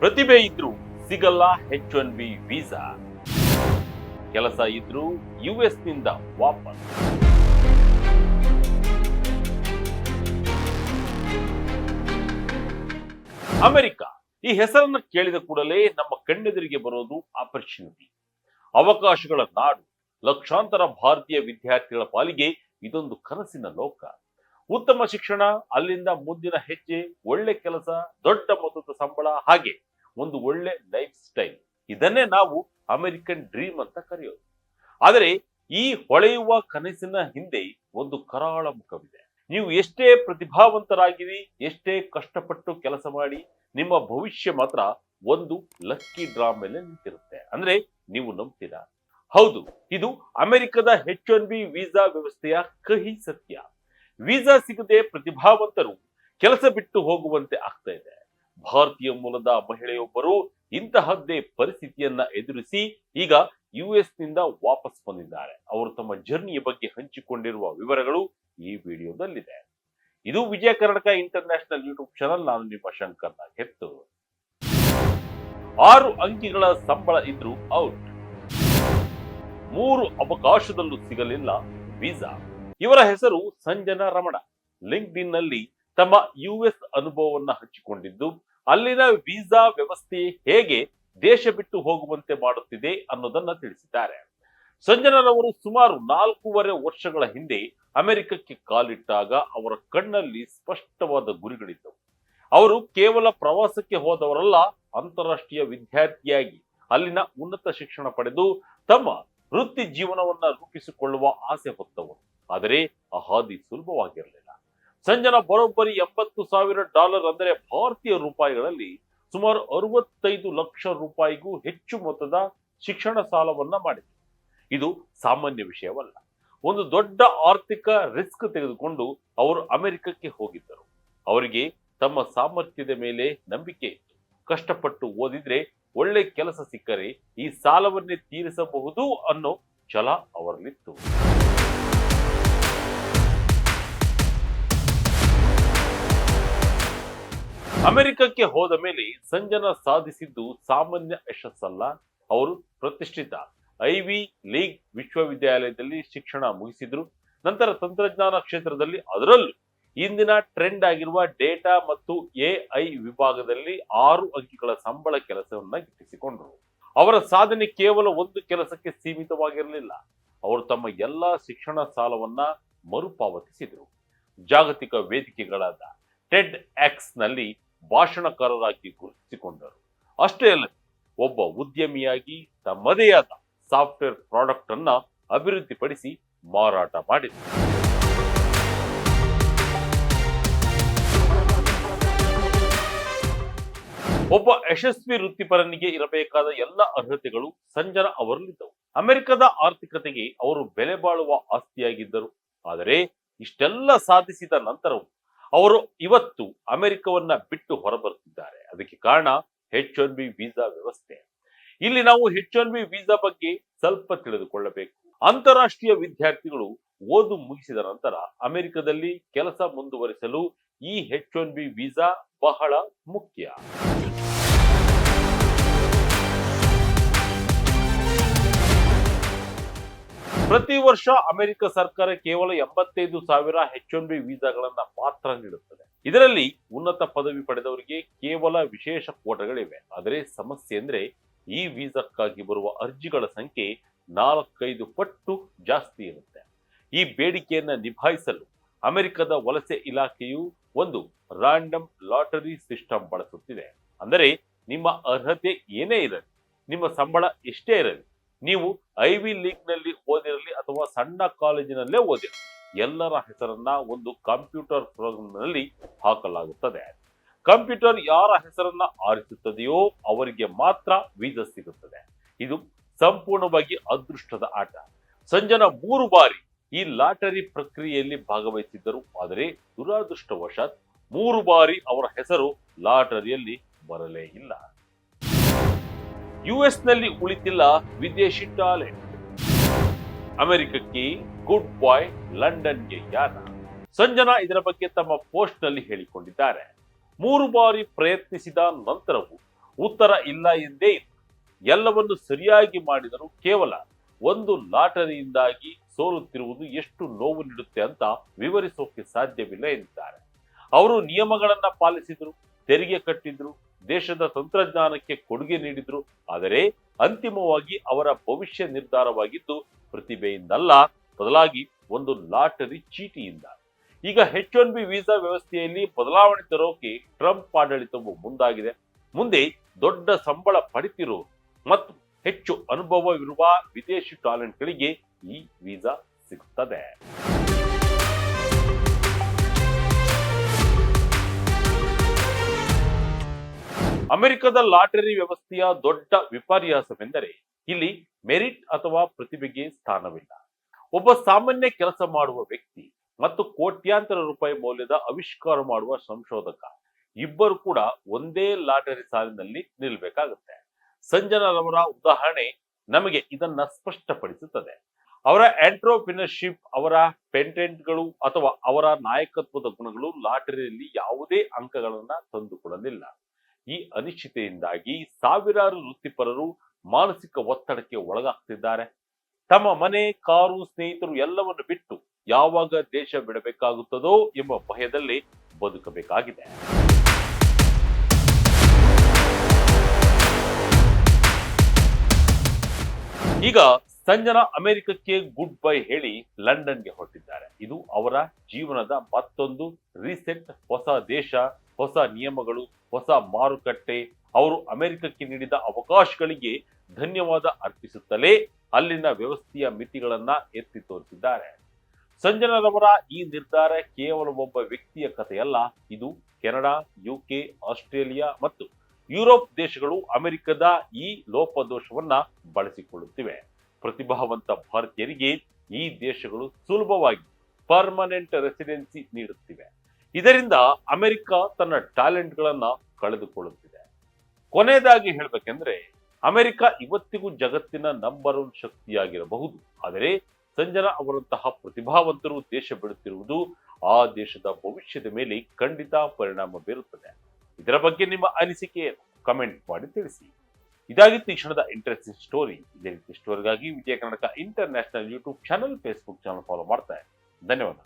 ಪ್ರತಿಭೆ ಇದ್ರೂ ಸಿಗಲ್ಲ ಎಚ್ ಒನ್ ಬಿ ವೀಸಾ ಕೆಲಸ ಇದ್ರೂ ಯು ಎಸ್ನಿಂದ ವಾಪಸ್. ಅಮೆರಿಕ ಈ ಹೆಸರನ್ನು ಕೇಳಿದ ಕೂಡಲೇ ನಮ್ಮ ಕಣ್ಣೆದುರಿಗೆ ಬರೋದು ಆಪರ್ಚುನಿಟಿ ಅವಕಾಶಗಳ ನಾಡು, ಲಕ್ಷಾಂತರ ಭಾರತೀಯ ವಿದ್ಯಾರ್ಥಿಗಳ ಪಾಲಿಗೆ ಇದೊಂದು ಕನಸಿನ ಲೋಕ. ಉತ್ತಮ ಶಿಕ್ಷಣ, ಅಲ್ಲಿಂದ ಮುಂದಿನ ಹೆಜ್ಜೆ, ಒಳ್ಳೆ ಕೆಲಸ, ದೊಡ್ಡ ಮೊತ್ತದ ಸಂಬಳ, ಹಾಗೆ. ಒಳ್ಳೆ ಲೈಫ್ ಸ್ಟೈಲ್ ಇದನ್ನೇ ನಾವು ಅಮೆರಿಕನ್ ಡ್ರೀಮ್ ಅಂತ ಕರೆಯೋದು. ಆದರೆ ಈ ಹೊಳೆಯುವ ಕನಸಿನ ಹಿಂದೆ ಒಂದು ಕರಾಳ ಮುಖವಿದೆ. ನೀವು ಎಷ್ಟೇ ಪ್ರತಿಭಾವಂತರಾಗಿರಿ, ಎಷ್ಟೇ ಕಷ್ಟಪಟ್ಟು ಕೆಲಸ ಮಾಡಿ, ನಿಮ್ಮ ಭವಿಷ್ಯ ಮಾತ್ರ ಒಂದು ಲಕ್ಕಿ ಡ್ರಾ ಮೇಲೆ ನಿಂತಿರುತ್ತೆ. ಅಂದ್ರೆ ನೀವು ನಂಬ್ತೀರಾ? ಹೌದು, ಇದು ಅಮೆರಿಕದ ಹೆಚ್ ಒನ್ ಬಿ ವೀಸಾ ವ್ಯವಸ್ಥೆಯ ಕಹಿ ಸತ್ಯ. ವೀಸಾ ಸಿಗದೆ ಪ್ರತಿಭಾವಂತರು ಕೆಲಸ ಬಿಟ್ಟು ಹೋಗುವಂತೆ ಆಗ್ತಾ ಇದೆ. ಭಾರತೀಯ ಮೂಲದ ಮಹಿಳೆಯೊಬ್ಬರು ಇಂತಹದ್ದೇ ಪರಿಸ್ಥಿತಿಯನ್ನ ಎದುರಿಸಿ ಈಗ ಯು ಎಸ್ನಿಂದ ವಾಪಸ್ ಬಂದಿದ್ದಾರೆ. ಅವರು ತಮ್ಮ ಜರ್ನಿಯ ಬಗ್ಗೆ ಹಂಚಿಕೊಂಡಿರುವ ವಿವರಗಳು ಈ ವಿಡಿಯೋದಲ್ಲಿದೆ. ಇದು Vijaya Karnataka international YouTube channel. ನಾನು ನಿಮ್ಮ ಶಂಕರ್ ಹೆತ್ತು ಆರು ಅಂಕಿಗಳ ಸಂಬಳ ಇದ್ರು ಔಟ್. ಮೂರು ಅವಕಾಶದಲ್ಲೂ ಸಿಗಲಿಲ್ಲ ವೀಸಾ. ಇವರ ಹೆಸರು ಸಂಜನಾ ರಮಣ. ಲಿಂಕ್ಡ್ ಇನ್ನಲ್ಲಿ ತಮ್ಮ ಯು ಎಸ್ ಅನುಭವವನ್ನ ಹಂಚಿಕೊಂಡಿದ್ದು ಅಲ್ಲಿನ ವೀಸಾ ವ್ಯವಸ್ಥೆ ಹೇಗೆ ದೇಶ ಬಿಟ್ಟು ಹೋಗುವಂತೆ ಮಾಡುತ್ತಿದೆ ಅನ್ನೋದನ್ನ ತಿಳಿಸಿದ್ದಾರೆ. ಸಂಜನರವರು ಸುಮಾರು ನಾಲ್ಕೂವರೆ ವರ್ಷಗಳ ಹಿಂದೆ ಅಮೆರಿಕಕ್ಕೆ ಕಾಲಿಟ್ಟಾಗ ಅವರ ಕಣ್ಣಲ್ಲಿ ಸ್ಪಷ್ಟವಾದ ಗುರಿಗಳಿದ್ದವು. ಅವರು ಕೇವಲ ಪ್ರವಾಸಕ್ಕೆ ಹೋದವರಲ್ಲ, ಅಂತಾರಾಷ್ಟ್ರೀಯ ವಿದ್ಯಾರ್ಥಿಯಾಗಿ ಅಲ್ಲಿನ ಉನ್ನತ ಶಿಕ್ಷಣ ಪಡೆದು ತಮ್ಮ ವೃತ್ತಿ ಜೀವನವನ್ನ ರೂಪಿಸಿಕೊಳ್ಳುವ ಆಸೆ ಹೊತ್ತವರು. ಆದರೆ ಆ ಹಾದಿ ಸುಲಭವಾಗಿರಲಿಲ್ಲ. ಸಂಜನಾ ಬರೋಬ್ಬರಿ ಎಪ್ಪತ್ತು ಸಾವಿರ ಡಾಲರ್ ಅಂದರೆ ಭಾರತೀಯ ರೂಪಾಯಿಗಳಲ್ಲಿ ಸುಮಾರು ಅರವತ್ತೈದು ಲಕ್ಷ ರೂಪಾಯಿಗೂ ಹೆಚ್ಚು ಮೊತ್ತದ ಶಿಕ್ಷಣ ಸಾಲವನ್ನ ಮಾಡಿದೆ ಇದು ಸಾಮಾನ್ಯ ವಿಷಯವಲ್ಲ. ಒಂದು ದೊಡ್ಡ ಆರ್ಥಿಕ ರಿಸ್ಕ್ ತೆಗೆದುಕೊಂಡು ಅವರು ಅಮೆರಿಕಕ್ಕೆ ಹೋಗಿದ್ದರು. ಅವರಿಗೆ ತಮ್ಮ ಸಾಮರ್ಥ್ಯದ ಮೇಲೆ ನಂಬಿಕೆ ಇತ್ತು. ಕಷ್ಟಪಟ್ಟು ಓದಿದ್ರೆ ಒಳ್ಳೆ ಕೆಲಸ ಸಿಕ್ಕರೆ ಈ ಸಾಲವನ್ನೇ ತೀರಿಸಬಹುದು ಅನ್ನೋ ಛಲ ಅವರಲ್ಲಿತ್ತು. ಅಮೆರಿಕಕ್ಕೆ ಹೋದ ಮೇಲೆ ಸಂಜನಾ ಸಾಧಿಸಿದ್ದು ಸಾಮಾನ್ಯ ಯಶಸ್ಸಲ್ಲ. ಅವರು ಪ್ರತಿಷ್ಠಿತ ಐವಿ ಲೀಗ್ ವಿಶ್ವವಿದ್ಯಾಲಯದಲ್ಲಿ ಶಿಕ್ಷಣ ಮುಗಿಸಿದ್ರು. ನಂತರ ತಂತ್ರಜ್ಞಾನ ಕ್ಷೇತ್ರದಲ್ಲಿ ಅದರಲ್ಲೂ ಇಂದಿನ ಟ್ರೆಂಡ್ ಆಗಿರುವ ಡೇಟಾ ಮತ್ತು ಎಐ ವಿಭಾಗದಲ್ಲಿ ಆರು ಅಂಕಿಗಳ ಸಂಬಳ ಕೆಲಸವನ್ನ ಗಿಟ್ಟಿಸಿಕೊಂಡರು. ಅವರ ಸಾಧನೆ ಕೇವಲ ಒಂದು ಕೆಲಸಕ್ಕೆ ಸೀಮಿತವಾಗಿರಲಿಲ್ಲ. ಅವರು ತಮ್ಮ ಎಲ್ಲಾ ಶಿಕ್ಷಣ ಸಾಲವನ್ನ ಮರುಪಾವತಿಸಿದರು. ಜಾಗತಿಕ ವೇದಿಕೆಗಳಾದ ಟೆಡ್ ಎಕ್ಸ್ನಲ್ಲಿ ಭಾಷಣಕಾರರಾಗಿ ಗುರುತಿಸಿಕೊಂಡರು. ಅಷ್ಟೇ ಅಲ್ಲ, ಒಬ್ಬ ಉದ್ಯಮಿಯಾಗಿ ತಮ್ಮದೇ ಆದ ಸಾಫ್ಟ್ವೇರ್ ಪ್ರಾಡಕ್ಟ್ ಅನ್ನ ಅಭಿವೃದ್ಧಿಪಡಿಸಿ ಮಾರಾಟ ಮಾಡಿದರು ಒಬ್ಬ ಯಶಸ್ವಿ ವೃತ್ತಿಪರನಿಗೆ ಇರಬೇಕಾದ ಎಲ್ಲ ಅರ್ಹತೆಗಳು ಸಂಜನ ಅವರಲ್ಲಿದ್ದವು. ಅಮೆರಿಕದ ಆರ್ಥಿಕತೆಗೆ ಅವರು ಬೆಲೆ ಬಾಳುವ ಆಸ್ತಿಯಾಗಿದ್ದರು. ಆದರೆ ಇಷ್ಟೆಲ್ಲ ಸಾಧಿಸಿದ ನಂತರವೂ ಅವರು ಇವತ್ತು ಅಮೆರಿಕವನ್ನ ಬಿಟ್ಟು ಹೊರಬರುತ್ತಿದ್ದಾರೆ. ಅದಕ್ಕೆ ಕಾರಣ ಹೆಚ್ ಒನ್ ಬಿ ವೀಸಾ ವ್ಯವಸ್ಥೆ. ಇಲ್ಲಿ ನಾವು ಹೆಚ್ ಒನ್ ಬಿ ವೀಸಾ ಬಗ್ಗೆ ಸ್ವಲ್ಪ ತಿಳಿದುಕೊಳ್ಳಬೇಕು. ಅಂತಾರಾಷ್ಟ್ರೀಯ ವಿದ್ಯಾರ್ಥಿಗಳು ಓದು ಮುಗಿಸಿದ ನಂತರ ಅಮೆರಿಕದಲ್ಲಿ ಕೆಲಸ ಮುಂದುವರಿಸಲು ಈ ಹೆಚ್ ಒನ್ ಬಿ ವೀಸಾ ಬಹಳ ಮುಖ್ಯ. ಪ್ರತಿ ವರ್ಷ ಅಮೆರಿಕ ಸರ್ಕಾರ ಕೇವಲ ಎಂಬತ್ತೈದು ಸಾವಿರ ಎಚ್ ಒನ್ ಬಿ ವೀಸಾಗಳನ್ನ ಮಾತ್ರ ನೀಡುತ್ತದೆ. ಇದರಲ್ಲಿ ಉನ್ನತ ಪದವಿ ಪಡೆದವರಿಗೆ ಕೇವಲ ವಿಶೇಷ ಕೋಟಗಳಿವೆ. ಆದರೆ ಸಮಸ್ಯೆ ಅಂದ್ರೆ ಈ ವೀಸಾಕ್ಕಾಗಿ ಬರುವ ಅರ್ಜಿಗಳ ಸಂಖ್ಯೆ ನಾಲ್ಕೈದು ಪಟ್ಟು ಜಾಸ್ತಿ ಇರುತ್ತೆ. ಈ ಬೇಡಿಕೆಯನ್ನ ನಿಭಾಯಿಸಲು ಅಮೆರಿಕದ ವಲಸೆ ಇಲಾಖೆಯು ಒಂದು ರಾಂಡಮ್ ಲಾಟರಿ ಸಿಸ್ಟಮ್ ಬಳಸುತ್ತಿದೆ. ಅಂದರೆ ನಿಮ್ಮ ಅರ್ಹತೆ ಏನೇ ಇರಲಿ, ನಿಮ್ಮ ಸಂಬಳ ಎಷ್ಟೇ ಇರಲಿ ನೀವು ಐವಿ ಲೀಗ್ನಲ್ಲಿ ಓದಿರಲಿ ಅಥವಾ ಸಣ್ಣ ಕಾಲೇಜಿನಲ್ಲೇ ಓದಿರಲಿ ಎಲ್ಲರ ಹೆಸರನ್ನ ಒಂದು ಕಂಪ್ಯೂಟರ್ ಪ್ರೋಗ್ರಾಮ್ನಲ್ಲಿ ಹಾಕಲಾಗುತ್ತದೆ. ಕಂಪ್ಯೂಟರ್ ಯಾರ ಹೆಸರನ್ನ ಆರಿಸುತ್ತದೆಯೋ ಅವರಿಗೆ ಮಾತ್ರ ವೀಸಾ ಸಿಗುತ್ತದೆ. ಇದು ಸಂಪೂರ್ಣವಾಗಿ ಅದೃಷ್ಟದ ಆಟ. ಸಂಜನ ಮೂರು ಬಾರಿ ಈ ಲಾಟರಿ ಪ್ರಕ್ರಿಯೆಯಲ್ಲಿ ಭಾಗವಹಿಸಿದ್ದರು. ಆದರೆ ದುರಾದೃಷ್ಟವಶಾತ್ ಮೂರು ಬಾರಿ ಅವರ ಹೆಸರು ಲಾಟರಿಯಲ್ಲಿ ಬರಲೇ ಇಲ್ಲ. ಯುಎಸ್ನಲ್ಲಿ ಉಳಿತಿಲ್ಲ ವಿದೇಶಿ ಟಾಲೆಂಟ್. ಅಮೆರಿಕಕ್ಕೆ ಗುಡ್ ಬಾಯ್ ಲಂಡನ್ಗೆ ಯಾನ. ಸಂಜನಾ ಇದರ ಬಗ್ಗೆ ತಮ್ಮ ಪೋಸ್ಟ್ನಲ್ಲಿ ಹೇಳಿಕೊಂಡಿದ್ದಾರೆ. ಮೂರು ಬಾರಿ ಪ್ರಯತ್ನಿಸಿದ ನಂತರವೂ ಉತ್ತರ ಇಲ್ಲ ಎಂದೇ. ಎಲ್ಲವನ್ನು ಸರಿಯಾಗಿ ಮಾಡಿದರೂ ಕೇವಲ ಒಂದು ಲಾಟರಿಯಿಂದಾಗಿ ಸೋಲುತ್ತಿರುವುದು ಎಷ್ಟು ನೋವು ನೀಡುತ್ತೆ ಅಂತ ವಿವರಿಸೋಕೆ ಸಾಧ್ಯವಿಲ್ಲ ಎಂದಿದ್ದಾರೆ. ಅವರು ನಿಯಮಗಳನ್ನ ಪಾಲಿಸಿದ್ರು, ತೆರಿಗೆ ಕಟ್ಟಿದ್ರು ದೇಶದ ತಂತ್ರಜ್ಞಾನಕ್ಕೆ ಕೊಡುಗೆ ನೀಡಿದ್ರು. ಆದರೆ ಅಂತಿಮವಾಗಿ ಅವರ ಭವಿಷ್ಯ ನಿರ್ಧಾರವಾಗಿದ್ದು, ಪ್ರತಿಭೆಯಿಂದಲ್ಲ, ಬದಲಾಗಿ ಒಂದು ಲಾಟರಿ ಚೀಟಿಯಿಂದ. ಈಗ ಹೆಚ್ ಒನ್ ಬಿ ವೀಸಾ ವ್ಯವಸ್ಥೆಯಲ್ಲಿ ಬದಲಾವಣೆ ತರೋಕೆ ಟ್ರಂಪ್ ಆಡಳಿತವು ಮುಂದಾಗಿದೆ. ಮುಂದೆ ದೊಡ್ಡ ಸಂಬಳ ಪಡಿತಿರೋ ಮತ್ತು ಹೆಚ್ಚು ಅನುಭವವಿರುವ ವಿದೇಶಿ ಟ್ಯಾಲೆಂಟ್ಗಳಿಗೆ ಈ ವೀಸಾ ಸಿಗುತ್ತದೆ. ಅಮೆರಿಕದ ಲಾಟರಿ ವ್ಯವಸ್ಥೆಯ ದೊಡ್ಡ ವಿಪರ್ಯಾಸವೆಂದರೆ ಇಲ್ಲಿ ಮೆರಿಟ್ ಅಥವಾ ಪ್ರತಿಭೆಗೆ ಸ್ಥಾನವಿಲ್ಲ. ಒಬ್ಬ ಸಾಮಾನ್ಯ ಕೆಲಸ ಮಾಡುವ ವ್ಯಕ್ತಿ ಮತ್ತು ಕೋಟ್ಯಾಂತರ ರೂಪಾಯಿ ಮೌಲ್ಯದ ಆವಿಷ್ಕಾರ ಮಾಡುವ ಸಂಶೋಧಕ ಇಬ್ಬರು ಕೂಡ ಒಂದೇ ಲಾಟರಿ ಸಾಲಿನಲ್ಲಿ ನಿಲ್ಬೇಕಾಗುತ್ತೆ. ಸಂಜನರವರ ಉದಾಹರಣೆ ನಮಗೆ ಇದನ್ನ ಸ್ಪಷ್ಟಪಡಿಸುತ್ತದೆ. ಅವರ ಆಂಟ್ರೋಪ್ರಿನರ್ಶಿಪ್ ಅವರ ಪೆಂಟೆಂಟ್ಗಳು ಅಥವಾ ಅವರ ನಾಯಕತ್ವದ ಗುಣಗಳು ಲಾಟರಿಯಲ್ಲಿ ಯಾವುದೇ ಅಂಕಗಳನ್ನ ತಂದುಕೊಡಲಿಲ್ಲ. ಈ ಅನಿಶ್ಚಿತೆಯಿಂದಾಗಿ ಸಾವಿರಾರು ವೃತ್ತಿಪರರು ಮಾನಸಿಕ ಒತ್ತಡಕ್ಕೆ ಒಳಗಾಗ್ತಿದ್ದಾರೆ. ತಮ್ಮ ಮನೆ, ಕಾರು, ಸ್ನೇಹಿತರು ಎಲ್ಲವನ್ನು ಬಿಟ್ಟು ಯಾವಾಗ ದೇಶ ಬಿಡಬೇಕಾಗುತ್ತದೋ ಎಂಬ ಭಯದಲ್ಲಿ ಬದುಕಬೇಕಾಗಿದೆ. ಈಗ ಸಂಜನಾ ಅಮೆರಿಕಕ್ಕೆ ಗುಡ್ ಬೈ ಹೇಳಿ ಲಂಡನ್ಗೆ ಹೊರಟಿದ್ದಾರೆ. ಇದು ಅವರ ಜೀವನದ ಮತ್ತೊಂದು ರೀಸೆಂಟ್ ಹೊಸ ದೇಶ ಹೊಸ ನಿಯಮಗಳು, ಹೊಸ ಮಾರುಕಟ್ಟೆ, ಅವರು ಅಮೆರಿಕಕ್ಕೆ ನೀಡಿದ ಅವಕಾಶಗಳಿಗೆ ಧನ್ಯವಾದ ಅರ್ಪಿಸುತ್ತಲೇ ಅಲ್ಲಿನ ವ್ಯವಸ್ಥೆಯ ಮಿತಿಗಳನ್ನ ಎತ್ತಿ ತೋರಿಸಿದ್ದಾರೆ. ಸಂಜನರವರ ಈ ನಿರ್ಧಾರ ಕೇವಲ ಒಬ್ಬ ವ್ಯಕ್ತಿಯ ಕಥೆಯಲ್ಲ, ಇದು ಕೆನಡಾ, ಯುಕೆ, ಆಸ್ಟ್ರೇಲಿಯಾ ಮತ್ತು ಯುರೋಪ್ ದೇಶಗಳು ಅಮೆರಿಕದ ಈ ಲೋಪದೋಷವನ್ನ ಬಳಸಿಕೊಳ್ಳುತ್ತಿವೆ. ಪ್ರತಿಭಾವಂತ ಭಾರತೀಯರಿಗೆ ಈ ದೇಶಗಳು ಸುಲಭವಾಗಿ ಪರ್ಮನೆಂಟ್ ರೆಸಿಡೆನ್ಸಿ ನೀಡುತ್ತಿವೆ. ಇದರಿಂದ ಅಮೆರಿಕ ತನ್ನ ಟ್ಯಾಲೆಂಟ್ಗಳನ್ನ ಕಳೆದುಕೊಳ್ಳುತ್ತಿದೆ. ಕೊನೆಯದಾಗಿ ಹೇಳ್ಬೇಕೆಂದ್ರೆ, ಅಮೆರಿಕ ಇವತ್ತಿಗೂ ಜಗತ್ತಿನ ನಂಬರ್ ಒನ್ ಶಕ್ತಿಯಾಗಿರಬಹುದು. ಆದರೆ, ಸಂಜನಾ ಅವರಂತಹ ಪ್ರತಿಭಾವಂತರು ದೇಶ ಬಿಡುತ್ತಿರುವುದು ಆ ದೇಶದ ಭವಿಷ್ಯದ ಮೇಲೆ ಖಂಡಿತ ಪರಿಣಾಮ ಬೀರುತ್ತದೆ. ಇದರ ಬಗ್ಗೆ ನಿಮ್ಮ ಅನಿಸಿಕೆ ಕಮೆಂಟ್ ಮಾಡಿ ತಿಳಿಸಿ. ಇದಾಗಿತ್ತು ಈ ಕ್ಷಣದ ಇಂಟ್ರೆಸ್ಟಿಂಗ್ ಸ್ಟೋರಿ ಇದೇ ರೀತಿ ಸ್ಟೋರಿಗಾಗಿ Vijaya Karnataka international YouTube channel Facebook channel follow ಮಾಡ್ತಾರೆ. ಧನ್ಯವಾದ.